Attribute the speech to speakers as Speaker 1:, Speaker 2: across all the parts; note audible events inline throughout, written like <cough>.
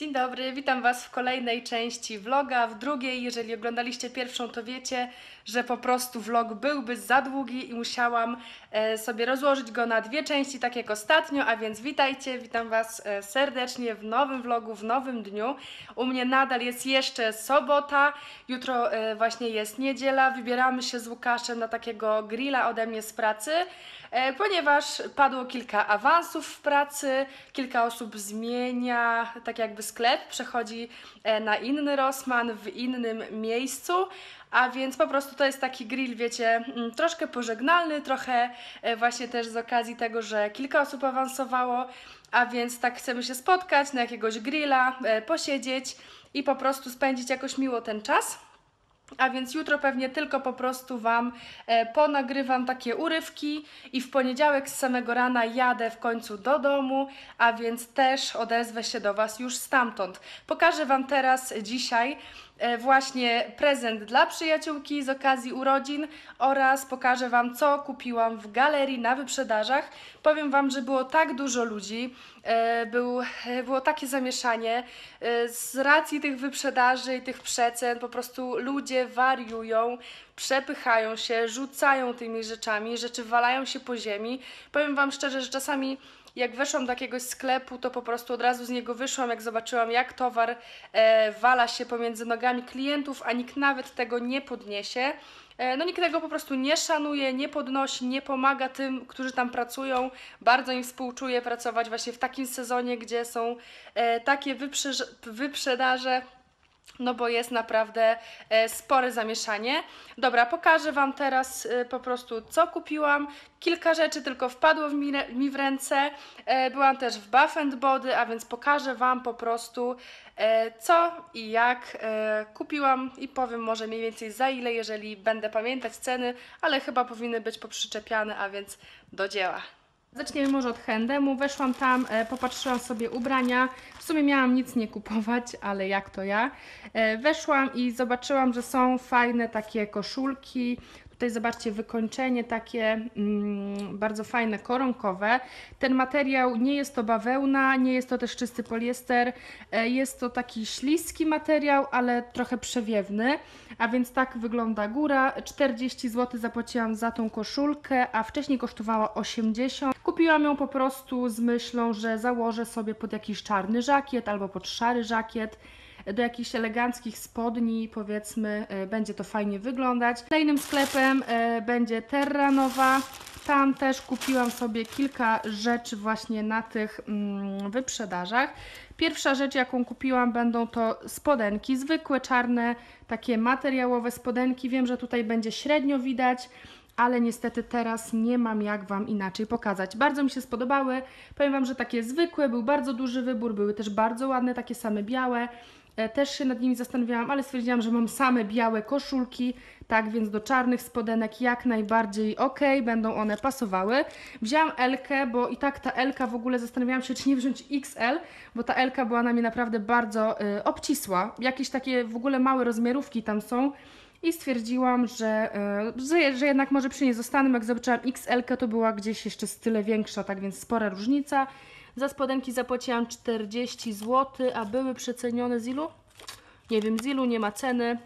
Speaker 1: Dzień dobry, witam Was w kolejnej części vloga. W drugiej, jeżeli oglądaliście pierwszą, to wiecie, że po prostu vlog byłby za długi i musiałam e, sobie rozłożyć go na dwie części, tak jak ostatnio. A więc witajcie, witam Was e, serdecznie w nowym vlogu, w nowym dniu. U mnie nadal jest jeszcze sobota, jutro e, właśnie jest niedziela. Wybieramy się z Łukaszem na takiego grilla ode mnie z pracy. E, ponieważ padło kilka awansów w pracy, kilka osób zmienia tak jakby sklep, przechodzi e, na inny Rossmann w innym miejscu, a więc po prostu to jest taki grill, wiecie, mm, troszkę pożegnalny, trochę e, właśnie też z okazji tego, że kilka osób awansowało, a więc tak chcemy się spotkać na jakiegoś grilla, posiedzieć i po prostu spędzić jakoś miło ten czas. A więc jutro pewnie tylko po prostu Wam e, ponagrywam takie urywki i w poniedziałek z samego rana jadę w końcu do domu, a więc też odezwę się do Was już stamtąd. Pokażę Wam teraz dzisiaj e, właśnie prezent dla przyjaciółki z okazji urodzin oraz pokażę Wam, co kupiłam w galerii na wyprzedażach. Powiem Wam, że było tak dużo ludzi, był, e, było takie zamieszanie. E, Z racji tych wyprzedaży i tych przecen po prostu ludzie wariują, przepychają się, rzucają tymi rzeczami, rzeczy walają się po ziemi. Powiem Wam szczerze, że czasami jak weszłam do jakiegoś sklepu, to po prostu od razu z niego wyszłam, jak zobaczyłam, jak towar e, wala się pomiędzy nogami klientów, a nikt nawet tego nie podniesie. E, No nikt tego po prostu nie szanuje, nie podnosi, nie pomaga tym, którzy tam pracują. Bardzo im współczuję pracować właśnie w takim sezonie, gdzie są e, takie wyprzedaże. No bo jest naprawdę e, spore zamieszanie. Dobra, pokażę Wam teraz po prostu co kupiłam. Kilka rzeczy tylko wpadło mi, w ręce. Byłam też w Bath Body, a więc pokażę Wam po prostu co i jak e, kupiłam i powiem może mniej więcej za ile, jeżeli będę pamiętać ceny, ale chyba powinny być poprzyczepiane, a więc do dzieła. Zaczniemy może od H&M. Weszłam tam, e, popatrzyłam sobie ubrania. W sumie miałam nic nie kupować, ale jak to ja. E, weszłam i zobaczyłam, że są fajne takie koszulki. Tutaj zobaczcie wykończenie takie mm, bardzo fajne, koronkowe. Ten materiał nie jest to bawełna, nie jest to też czysty poliester. E, jest to taki śliski materiał, ale trochę przewiewny. A więc tak wygląda góra. 40 zł zapłaciłam za tą koszulkę, a wcześniej kosztowała 80. Kupiłam ją po prostu z myślą, że założę sobie pod jakiś czarny żakiet albo pod szary żakiet do jakichś eleganckich spodni, powiedzmy, e, będzie to fajnie wyglądać. Kolejnym sklepem e, będzie Terranowa. Tam też kupiłam sobie kilka rzeczy właśnie na tych mm, wyprzedażach. Pierwsza rzecz, jaką kupiłam, będą to spodenki, zwykłe czarne, takie materiałowe spodenki. Wiem, że tutaj będzie średnio widać, ale niestety teraz nie mam jak Wam inaczej pokazać. Bardzo mi się spodobały. Powiem Wam, że takie zwykłe, był bardzo duży wybór, były też bardzo ładne, takie same białe. E, Też się nad nimi zastanawiałam, ale stwierdziłam, że mam same białe koszulki, tak więc do czarnych spodenek jak najbardziej ok, będą one pasowały. Wzięłam Elkę, bo i tak ta Elka w ogóle zastanawiałam się, czy nie wziąć XL, bo ta Elka była na mnie naprawdę bardzo y, obcisła. Jakieś takie w ogóle małe rozmiarówki tam są. I stwierdziłam, że, y, że, że jednak może przy niej zostanę. Jak zobaczyłam XL, to była gdzieś jeszcze z tyle większa, tak więc spora różnica. Za spodenki zapłaciłam 40 zł, a były przecenione z ilu? Nie wiem, z ilu nie ma ceny.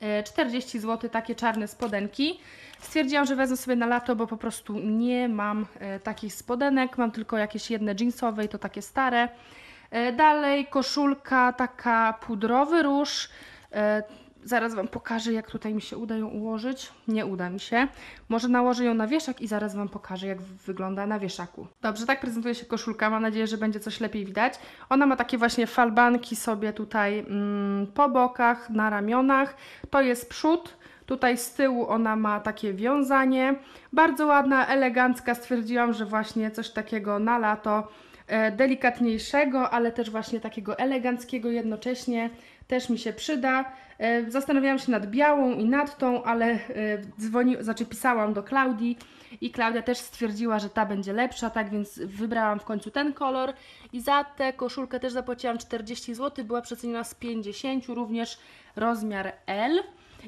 Speaker 1: E, 40 zł takie czarne spodenki. Stwierdziłam, że wezmę sobie na lato, bo po prostu nie mam e, takich spodenek. Mam tylko jakieś jedne jeansowe i to takie stare. E, Dalej koszulka taka pudrowy róż. Zaraz Wam pokażę, jak tutaj mi się uda ją ułożyć. Nie uda mi się. Może nałożę ją na wieszak i zaraz Wam pokażę, jak wygląda na wieszaku. Dobrze, tak prezentuje się koszulka. Mam nadzieję, że będzie coś lepiej widać. Ona ma takie właśnie falbanki sobie tutaj mm, po bokach, na ramionach. To jest przód. Tutaj z tyłu ona ma takie wiązanie. Bardzo ładna, elegancka. Stwierdziłam, że właśnie coś takiego na lato e, delikatniejszego, ale też właśnie takiego eleganckiego jednocześnie też mi się przyda. E, Zastanawiałam się nad białą i nad tą, ale e, dzwoni, znaczy pisałam do Klaudii i Klaudia też stwierdziła, że ta będzie lepsza, tak więc wybrałam w końcu ten kolor i za tę koszulkę też zapłaciłam 40 zł, była przeceniona z 50, również rozmiar L.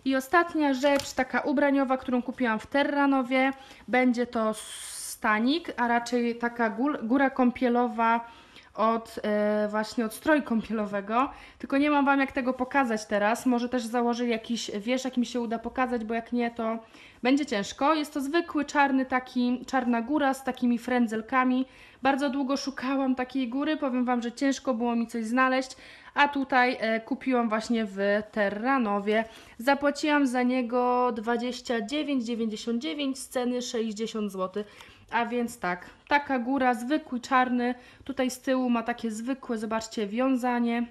Speaker 1: I ostatnia rzecz, taka ubraniowa, którą kupiłam w Terranowie, będzie to stanik, a raczej taka gór, góra kąpielowa od e, właśnie od stroju kąpielowego, tylko nie mam Wam jak tego pokazać teraz. Może też założę jakiś wiesz, jak mi się uda pokazać, bo jak nie, to będzie ciężko. Jest to zwykły czarny taki, czarna góra z takimi frędzelkami. Bardzo długo szukałam takiej góry, powiem Wam, że ciężko było mi coś znaleźć, a tutaj e, kupiłam właśnie w Terranowie. Zapłaciłam za niego 29,99 z ceny 60 zł. A więc tak, taka góra, zwykły czarny, tutaj z tyłu ma takie zwykłe, zobaczcie, wiązanie.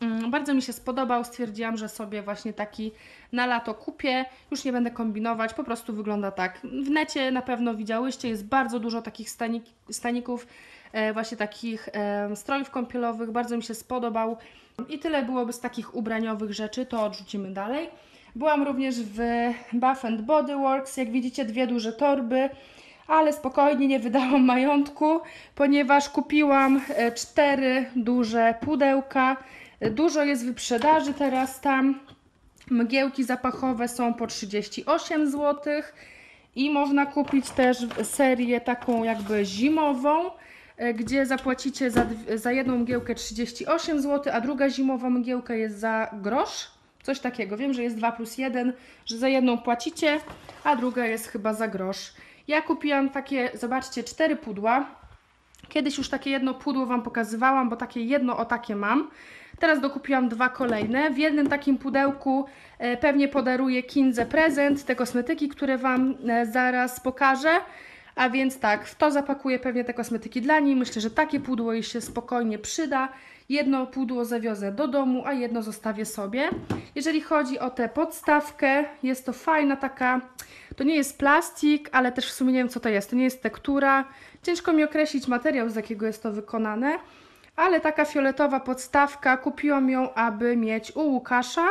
Speaker 1: Mm, Bardzo mi się spodobał, stwierdziłam, że sobie właśnie taki na lato kupię. Już nie będę kombinować, po prostu wygląda tak. W necie na pewno widziałyście, jest bardzo dużo takich stanik, staników, e, właśnie takich e, strojów kąpielowych. Bardzo mi się spodobał. I tyle byłoby z takich ubraniowych rzeczy, to odrzucimy dalej. Byłam również w Bath Body Works, jak widzicie dwie duże torby, ale spokojnie nie wydałam <laughs> majątku, ponieważ kupiłam e, cztery duże pudełka. Dużo jest wyprzedaży teraz tam. Mgiełki zapachowe są po 38 zł i można kupić też serię taką jakby zimową, e, gdzie zapłacicie za, za jedną mgiełkę 38 zł, a druga zimowa mgiełka jest za grosz. Coś takiego. Wiem, że jest 2 plus 1, że za jedną płacicie, a druga jest chyba za grosz. Ja kupiłam takie, zobaczcie, cztery pudła. Kiedyś już takie jedno pudło Wam pokazywałam, bo takie jedno o takie mam. Teraz dokupiłam dwa kolejne. W jednym takim pudełku e, pewnie podaruję Kindze prezent, te kosmetyki, które Wam e, zaraz pokażę. A więc tak, w to zapakuję pewnie te kosmetyki dla niej. Myślę, że takie pudło jej się spokojnie przyda. Jedno pudło zawiozę do domu, a jedno zostawię sobie. Jeżeli chodzi o tę podstawkę, jest to fajna taka, to nie jest plastik, ale też w sumie nie wiem co to jest. To nie jest tektura. Ciężko mi określić materiał, z jakiego jest to wykonane. Ale taka fioletowa podstawka, kupiłam ją, aby mieć u Łukasza.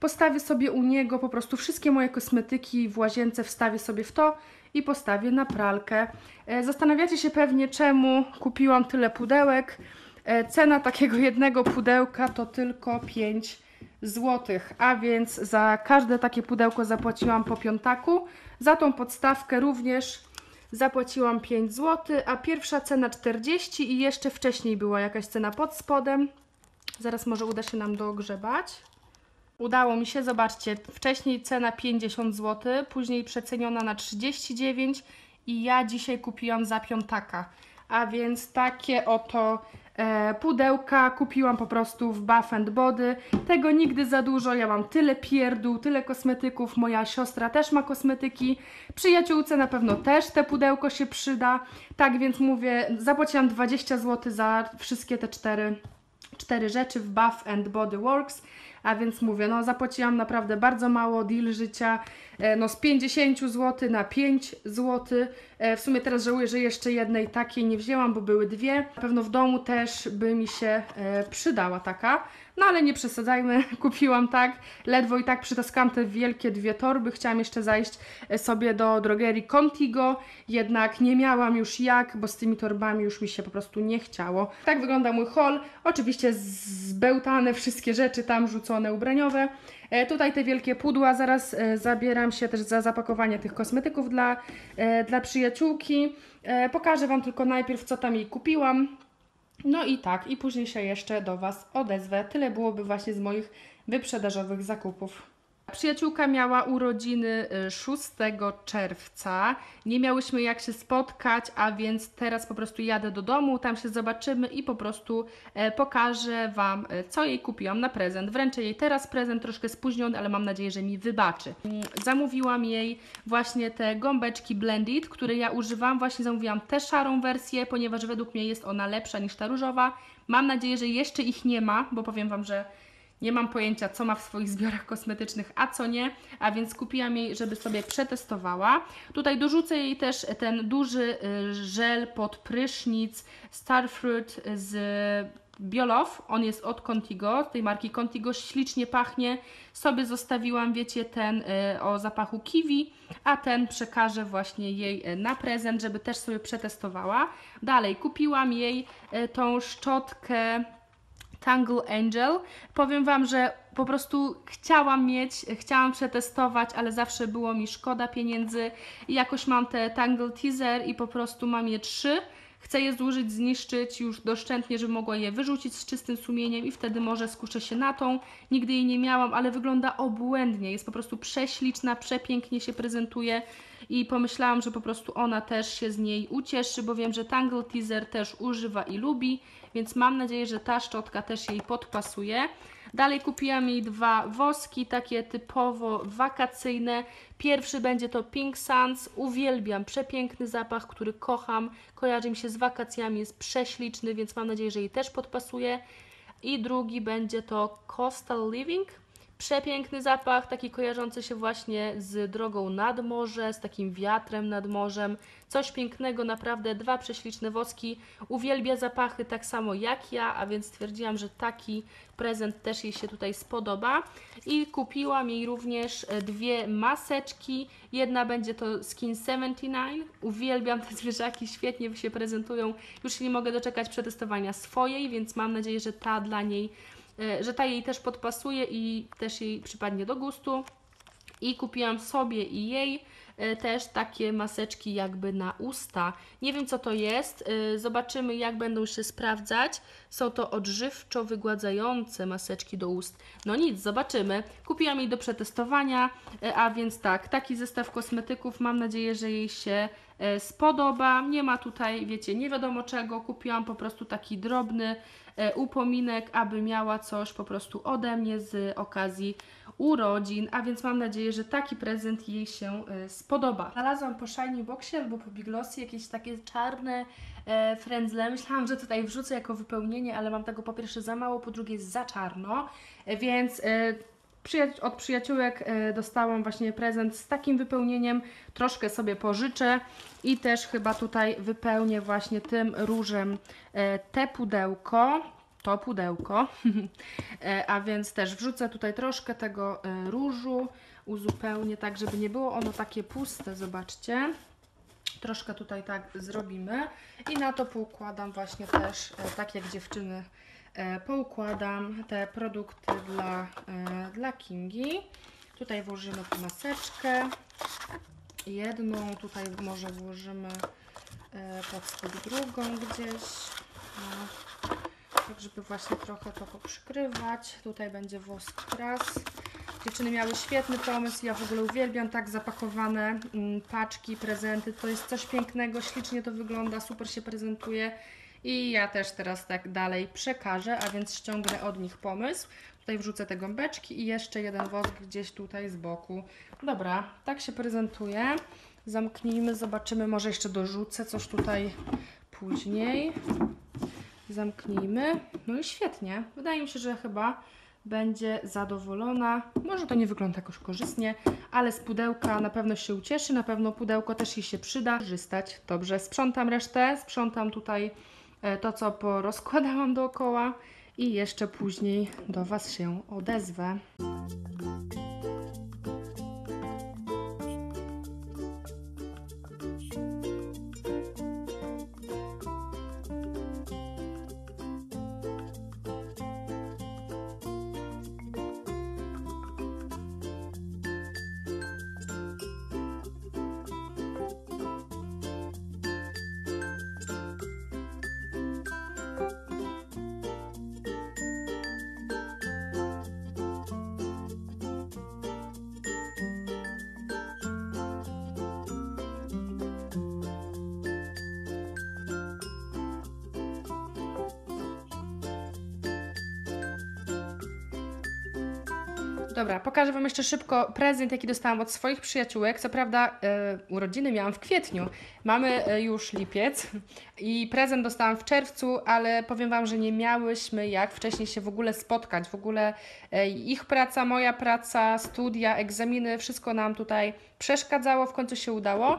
Speaker 1: Postawię sobie u niego po prostu wszystkie moje kosmetyki w łazience, wstawię sobie w to i postawię na pralkę. E, Zastanawiacie się pewnie, czemu kupiłam tyle pudełek. E, Cena takiego <laughs> jednego pudełka to tylko 5 zł, a więc za każde takie pudełko zapłaciłam po piątaku. Za tą podstawkę również zapłaciłam 5 zł, a pierwsza cena 40 i jeszcze wcześniej była jakaś cena pod spodem. Zaraz może uda się nam dogrzebać. Udało mi się, zobaczcie, wcześniej cena 50 zł, później przeceniona na 39 i ja dzisiaj kupiłam za piątaka. A więc takie oto pudełka kupiłam po prostu w Bath and Body. Tego nigdy za dużo, ja mam tyle pierdół, tyle kosmetyków, moja siostra też ma kosmetyki, przyjaciółce na pewno też te pudełko się przyda. Tak więc mówię, zapłaciłam 20 zł za wszystkie te cztery cztery rzeczy w Bath and Body Works, a więc mówię, no zapłaciłam naprawdę bardzo mało, deal życia, e, no z 50 zł na 5 zł. E, W sumie teraz żałuję, że jeszcze jednej takiej nie wzięłam, bo były dwie. Na pewno w domu też by mi się e, przydała taka. No ale nie przesadzajmy, <laughs> kupiłam tak, ledwo i tak przytaskałam te wielkie dwie torby, chciałam jeszcze zajść e, sobie do drogerii Contigo, jednak nie miałam już jak, bo z tymi torbami już mi się po prostu nie chciało. Tak wygląda mój haul, oczywiście zbełtane wszystkie rzeczy tam rzucone ubraniowe. E, Tutaj te wielkie pudła, zaraz e, zabieram się też za zapakowanie tych kosmetyków dla, dla przyjaciółki. Pokażę Wam tylko najpierw, co tam jej kupiłam. No i tak, i później się jeszcze do Was odezwę. Tyle byłoby właśnie z moich wyprzedażowych zakupów. Przyjaciółka miała urodziny y, 6 czerwca. Nie miałyśmy jak się spotkać, a więc teraz po prostu jadę do domu, tam się zobaczymy i po prostu e, pokażę Wam, e, co jej kupiłam na prezent. Wręczę jej teraz prezent, troszkę spóźniony, ale mam nadzieję, że mi wybaczy. Mm, Zamówiłam jej właśnie te gąbeczki Blended, które ja używam. Właśnie zamówiłam tę szarą wersję, ponieważ według mnie jest ona lepsza niż ta różowa. Mam nadzieję, że jeszcze ich nie ma, bo powiem Wam, że nie mam pojęcia, co ma w swoich zbiorach kosmetycznych, a co nie, a więc kupiłam jej, żeby sobie przetestowała. Tutaj dorzucę jej też ten duży y, żel pod prysznic Starfruit z Biolow. On jest od Contigo, tej marki Contigo, ślicznie pachnie. Sobie zostawiłam, wiecie, ten y, o zapachu kiwi, a ten przekażę właśnie jej y, na prezent, żeby też sobie przetestowała. Dalej, kupiłam jej tą szczotkę Tangle Angel. Powiem Wam, że po prostu chciałam mieć, chciałam przetestować, ale zawsze było mi szkoda pieniędzy. I jakoś mam te Tangle Teaser i po prostu mam je trzy. Chcę je zużyć, zniszczyć już doszczętnie, żeby mogła je wyrzucić z czystym sumieniem i wtedy może skuszę się na tą. Nigdy jej nie miałam, ale wygląda obłędnie. Jest po prostu prześliczna, przepięknie się prezentuje i pomyślałam, że po prostu ona też się z niej ucieszy, bo wiem, że Tangle Teaser też używa i lubi, więc mam nadzieję, że ta szczotka też jej podpasuje. Dalej kupiłam jej dwa woski, takie typowo wakacyjne. Pierwszy będzie to Pink Suns. Uwielbiam, przepiękny zapach, który kocham. Kojarzy mi się z wakacjami, jest prześliczny, więc mam nadzieję, że jej też podpasuje. I drugi będzie to Coastal Living. Przepiękny zapach, taki kojarzący się właśnie z drogą nad morze, z takim wiatrem nad morzem. Coś pięknego, naprawdę. Dwa prześliczne woski. Uwielbia zapachy tak samo jak ja, a więc stwierdziłam, że taki prezent też jej się tutaj spodoba. I kupiłam jej również e, dwie maseczki. Jedna będzie to Skin 79. Uwielbiam te zwierzaki, świetnie się prezentują. Już nie mogę doczekać przetestowania swojej, więc mam nadzieję, że ta dla niej że ta jej też podpasuje i też jej przypadnie do gustu. I kupiłam sobie i jej e, też takie maseczki jakby na usta. Nie wiem co to jest, e, zobaczymy jak będą się sprawdzać. Są to odżywczo wygładzające maseczki do ust. No nic, zobaczymy. Kupiłam jej do przetestowania, a więc tak, taki zestaw kosmetyków. Mam nadzieję, że jej się spodoba. Nie ma tutaj, wiecie, nie wiadomo czego. Kupiłam po prostu taki drobny E, upominek, aby miała coś po prostu ode mnie z okazji urodzin, a więc mam nadzieję, że taki prezent jej się e, spodoba. Znalazłam po Shiny Boxie albo po Big Lossy jakieś takie czarne e, frędzle. Myślałam, że tutaj wrzucę jako wypełnienie, ale mam tego po pierwsze za mało, po drugie za czarno, e, więc e, od przyjaciółek e, dostałam właśnie prezent z takim wypełnieniem. Troszkę sobie pożyczę i też chyba tutaj wypełnię właśnie tym różem e, te pudełko. To pudełko, <laughs> e, a więc też wrzucę tutaj troszkę tego różu, uzupełnię tak, żeby nie było ono takie puste, zobaczcie. Troszkę tutaj tak zrobimy i na to poukładam właśnie też, tak jak dziewczyny E, poukładam te produkty dla, e, dla Kingi. Tutaj włożymy tu maseczkę, jedną, tutaj może włożymy e, pod spód drugą gdzieś, no, tak żeby właśnie trochę to poprzykrywać. Tutaj będzie wosk kras. Dziewczyny miały świetny pomysł, ja w ogóle uwielbiam tak zapakowane mm, paczki, prezenty. To jest coś pięknego, ślicznie to wygląda, super się prezentuje i ja też teraz tak dalej przekażę, a więc ściągnę od nich pomysł. Tutaj wrzucę te gąbeczki i jeszcze jeden wosk gdzieś tutaj z boku. Dobra, tak się prezentuje. Zamknijmy, zobaczymy, może jeszcze dorzucę coś tutaj później. Zamknijmy. No i świetnie. Wydaje mi się, że chyba będzie zadowolona. Może to nie wygląda jakoś korzystnie, ale z pudełka na pewno się ucieszy, na pewno pudełko też jej się przyda korzystać. Dobrze, sprzątam resztę, sprzątam tutaj E, to, co porozkładałam dookoła i jeszcze później do Was się odezwę. Dobra, pokażę Wam jeszcze szybko prezent, jaki dostałam od swoich przyjaciółek. Co prawda e, urodziny miałam w kwietniu, mamy e, już lipiec i prezent dostałam w czerwcu, ale powiem Wam, że nie miałyśmy jak wcześniej się w ogóle spotkać. W ogóle e, ich praca, moja praca, studia, egzaminy, wszystko nam tutaj przeszkadzało, w końcu się udało.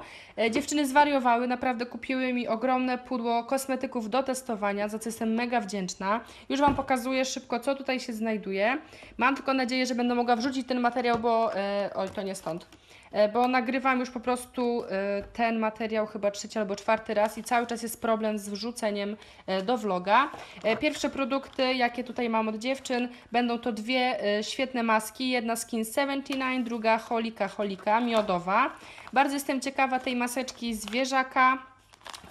Speaker 1: Dziewczyny zwariowały, naprawdę kupiły mi ogromne pudło kosmetyków do testowania, za co jestem mega wdzięczna. Już Wam pokazuję szybko, co tutaj się znajduje. Mam tylko nadzieję, że będę mogła wrzucić ten materiał, bo... E, oj, to nie stąd E, bo nagrywam już po prostu e, ten materiał chyba trzeci albo czwarty raz i cały czas jest problem z wrzuceniem do vloga. Pierwsze produkty, jakie tutaj mam od dziewczyn, będą to dwie świetne maski. Jedna Skin 79, druga Holika Holika, miodowa. Bardzo jestem ciekawa tej maseczki zwierzaka.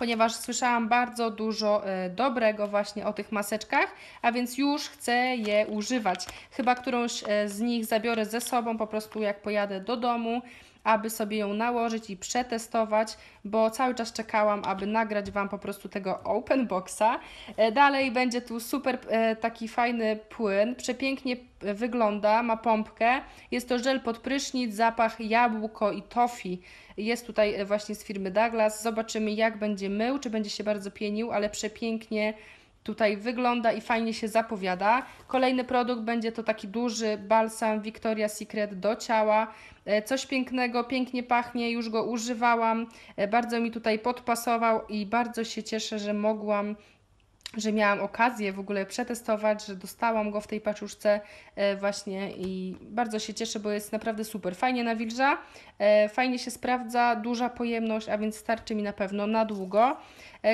Speaker 1: Ponieważ słyszałam bardzo dużo e, dobrego właśnie o tych maseczkach, a więc już chcę je używać. Chyba którąś e, z nich zabiorę ze sobą po prostu jak pojadę do domu aby sobie ją nałożyć i przetestować, bo cały czas czekałam, aby nagrać Wam po prostu tego open boxa. E, dalej będzie tu super taki fajny płyn, przepięknie wygląda, ma pompkę. Jest to żel pod prysznic, zapach jabłko i tofi. Jest tutaj właśnie z firmy Douglas. Zobaczymy jak będzie mył, czy będzie się bardzo pienił, ale przepięknie tutaj wygląda i fajnie się zapowiada. Kolejny produkt będzie to taki duży balsam Victoria's Secret do ciała. E, coś pięknego, pięknie pachnie, już go używałam, e, bardzo mi tutaj podpasował i bardzo się cieszę, że mogłam że miałam okazję w ogóle przetestować, że dostałam go w tej paczuszce e, właśnie i bardzo się cieszę, bo jest naprawdę super. Fajnie nawilża, fajnie się sprawdza, duża pojemność, a więc starczy mi na pewno na długo.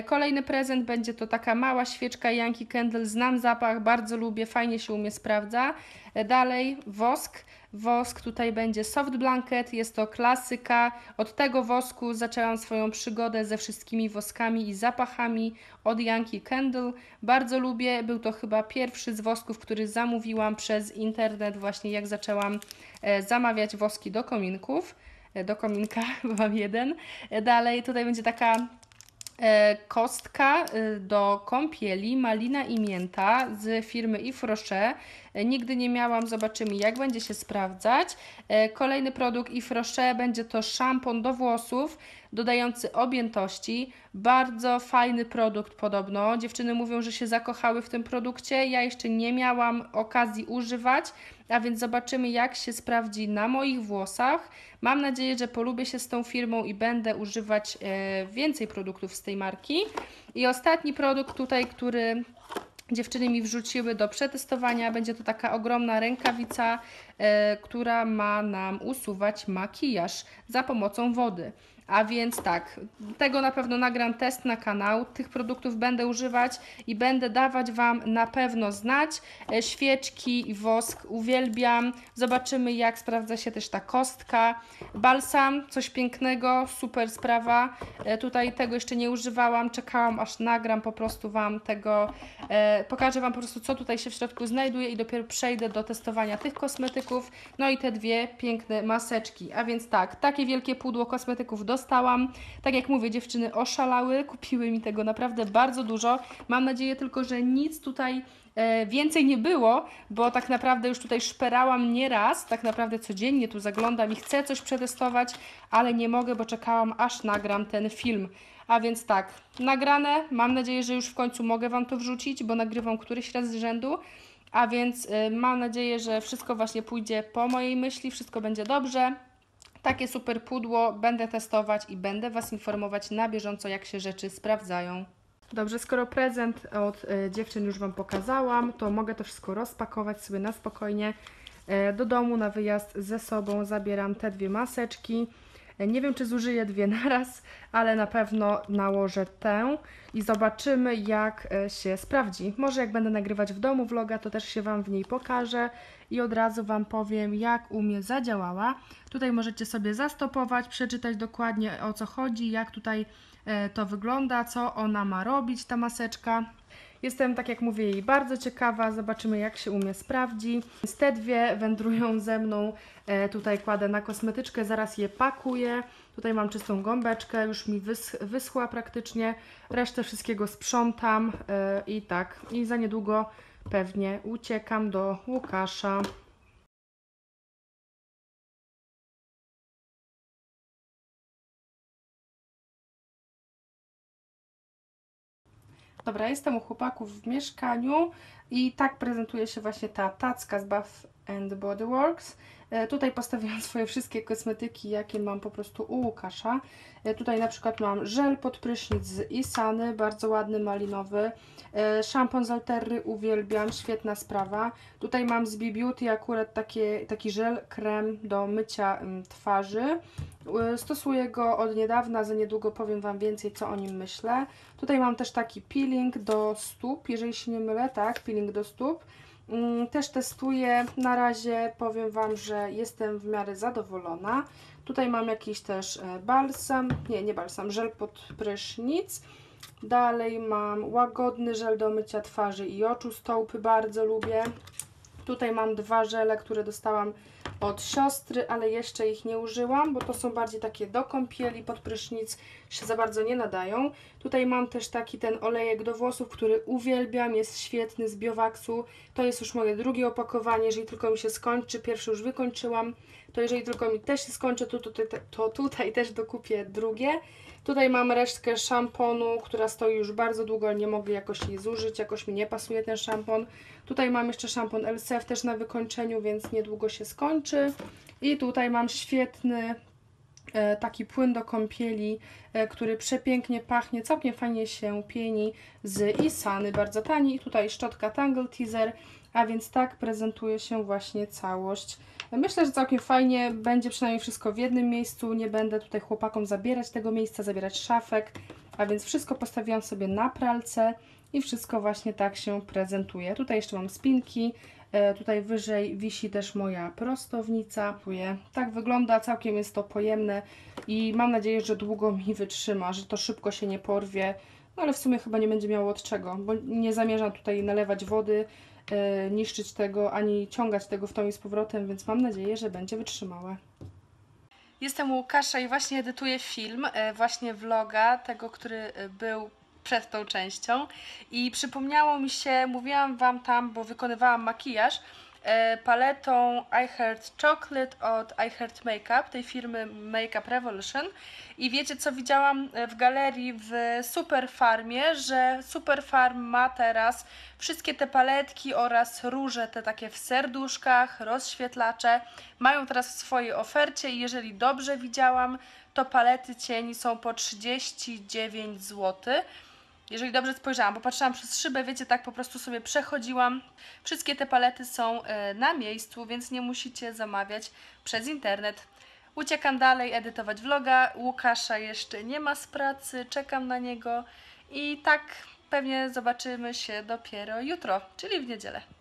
Speaker 1: Kolejny prezent będzie to taka mała świeczka Yankee Candle, znam zapach, bardzo lubię, fajnie się u mnie sprawdza. Dalej wosk, Wosk tutaj będzie Soft Blanket, jest to klasyka. Od tego wosku zaczęłam swoją przygodę ze wszystkimi woskami i zapachami od Yankee Candle. Bardzo lubię, był to chyba pierwszy z wosków, który zamówiłam przez internet właśnie jak zaczęłam e, zamawiać woski do kominków e, do kominka, <laughs> bo mam jeden. E, dalej tutaj będzie taka kostka do kąpieli, malina i mięta z firmy Yves Rocher. E, nigdy nie miałam, zobaczymy jak będzie się sprawdzać. Kolejny produkt Yves Rocher będzie to szampon do włosów dodający objętości. Bardzo fajny produkt podobno. Dziewczyny mówią, że się zakochały w tym produkcie. Ja jeszcze nie miałam okazji używać, a więc zobaczymy jak się sprawdzi na moich włosach. Mam nadzieję, że polubię się z tą firmą i będę używać e, więcej produktów z tej marki. I ostatni produkt tutaj, który dziewczyny mi wrzuciły do przetestowania. Będzie to taka ogromna rękawica, e, która ma nam usuwać makijaż za pomocą wody. A więc tak, tego na pewno nagram test na kanał, tych produktów będę używać i będę dawać Wam na pewno znać. E, świeczki i wosk uwielbiam. Zobaczymy jak sprawdza się też ta kostka. Balsam, coś pięknego, super sprawa. E, tutaj tego jeszcze nie używałam, czekałam aż nagram po prostu Wam tego. E, pokażę Wam po prostu co tutaj się w środku znajduje i dopiero przejdę do testowania tych kosmetyków. No i te dwie piękne maseczki. A więc tak, takie wielkie pudło kosmetyków do dostałam. Tak jak mówię, dziewczyny oszalały, kupiły mi tego naprawdę bardzo dużo. Mam nadzieję tylko, że nic tutaj e, więcej nie było, bo tak naprawdę już tutaj szperałam nieraz, tak naprawdę codziennie tu zaglądam i chcę coś przetestować, ale nie mogę, bo czekałam aż nagram ten film. A więc tak, nagrane, mam nadzieję, że już w końcu mogę Wam to wrzucić, bo nagrywam któryś raz z rzędu. A więc y, mam nadzieję, że wszystko właśnie pójdzie po mojej myśli, wszystko będzie dobrze. Takie super pudło będę testować i będę Was informować na bieżąco, jak się rzeczy sprawdzają. Dobrze, skoro prezent od y, dziewczyn już Wam pokazałam, to mogę to wszystko rozpakować sobie na spokojnie. Y, do domu na wyjazd ze sobą zabieram te dwie maseczki. Nie wiem, czy zużyję dwie naraz, ale na pewno nałożę tę i zobaczymy, jak e, się sprawdzi. Może jak będę nagrywać w domu vloga, to też się Wam w niej pokażę i od razu Wam powiem, jak u mnie zadziałała. Tutaj możecie sobie zastopować, przeczytać dokładnie o co chodzi, jak tutaj e, to wygląda, co ona ma robić, ta maseczka. Jestem, tak jak mówię, jej bardzo ciekawa. Zobaczymy, jak się u mnie sprawdzi. Te dwie wędrują ze mną. E, tutaj kładę na kosmetyczkę, zaraz je pakuję. Tutaj mam czystą gąbeczkę, już mi wys wyschła praktycznie. Resztę wszystkiego sprzątam e, i tak. I za niedługo pewnie uciekam do Łukasza. Dobra, jestem u chłopaków w mieszkaniu i tak prezentuje się właśnie ta tacka z Bath and Body Works. E, tutaj postawiłam <laughs> swoje wszystkie kosmetyki, jakie mam po prostu u Łukasza. E, tutaj na przykład mam żel pod prysznic z Isany, bardzo ładny, malinowy. E, szampon z Alterry uwielbiam, świetna sprawa. Tutaj mam z B-Beauty akurat takie, taki żel, krem do mycia twarzy. Stosuję go od niedawna, za niedługo powiem Wam więcej, co o nim myślę. Tutaj mam też taki peeling do stóp, jeżeli się nie mylę, tak, peeling do stóp. Mm, Też testuję. Na razie powiem Wam, że jestem w miarę zadowolona. Tutaj mam jakiś też e, balsam, nie, nie balsam, żel pod prysznic. Dalej mam łagodny żel do mycia twarzy i oczu z Taupy, bardzo lubię. Tutaj mam dwa żele, które dostałam od siostry, ale jeszcze ich nie użyłam, bo to są bardziej takie do kąpieli, pod prysznic się za bardzo nie nadają. Tutaj mam też taki ten olejek do włosów, który uwielbiam, jest świetny z Biowaksu. To jest już moje drugie opakowanie, jeżeli tylko mi się skończy, pierwsze już wykończyłam, to jeżeli tylko mi też się skończy, to tutaj, to tutaj też dokupię drugie. Tutaj mam resztkę szamponu, która stoi już bardzo długo, nie mogę jakoś jej zużyć, jakoś mi nie pasuje ten szampon. Tutaj mam jeszcze szampon LCF też na wykończeniu, więc niedługo się skończy. I tutaj mam świetny e, taki płyn do kąpieli, e, który przepięknie pachnie, całkiem fajnie się pieni z Isany, bardzo tani. I tutaj szczotka Tangle Teaser, a więc tak prezentuje się właśnie całość. Myślę, że całkiem fajnie będzie przynajmniej wszystko w jednym miejscu. Nie będę tutaj chłopakom zabierać tego miejsca, zabierać szafek, a więc wszystko postawiłam sobie na pralce i wszystko właśnie tak się prezentuje. Tutaj jeszcze mam spinki, e, tutaj wyżej wisi też moja prostownica. Tak wygląda, całkiem jest to pojemne i mam nadzieję, że długo mi wytrzyma, że to szybko się nie porwie. No ale w sumie chyba nie będzie miało od czego, bo nie zamierzam tutaj nalewać wody, niszczyć tego, ani ciągać tego w tą i z powrotem, więc mam nadzieję, że będzie wytrzymałe. Jestem Łukasza i właśnie edytuję film, e, właśnie vloga, tego, który e, był przed tą częścią. I przypomniało mi się, mówiłam Wam tam, bo wykonywałam makijaż, e, paletą I Heart Chocolate od I Heart Makeup, tej firmy Makeup Revolution. I wiecie co widziałam e, w galerii w Super Farmie, że Super Farm ma teraz wszystkie te paletki oraz róże te takie w serduszkach, rozświetlacze. Mają teraz w swojej ofercie i jeżeli dobrze widziałam, to palety cieni są po 39 zł. Jeżeli dobrze spojrzałam, bo patrzyłam przez szybę, wiecie, tak po prostu sobie przechodziłam. Wszystkie te palety są e, na miejscu, więc nie musicie zamawiać przez internet. Uciekam dalej edytować vloga. Łukasza jeszcze nie ma z pracy, czekam na niego i tak pewnie zobaczymy się dopiero jutro, czyli w niedzielę.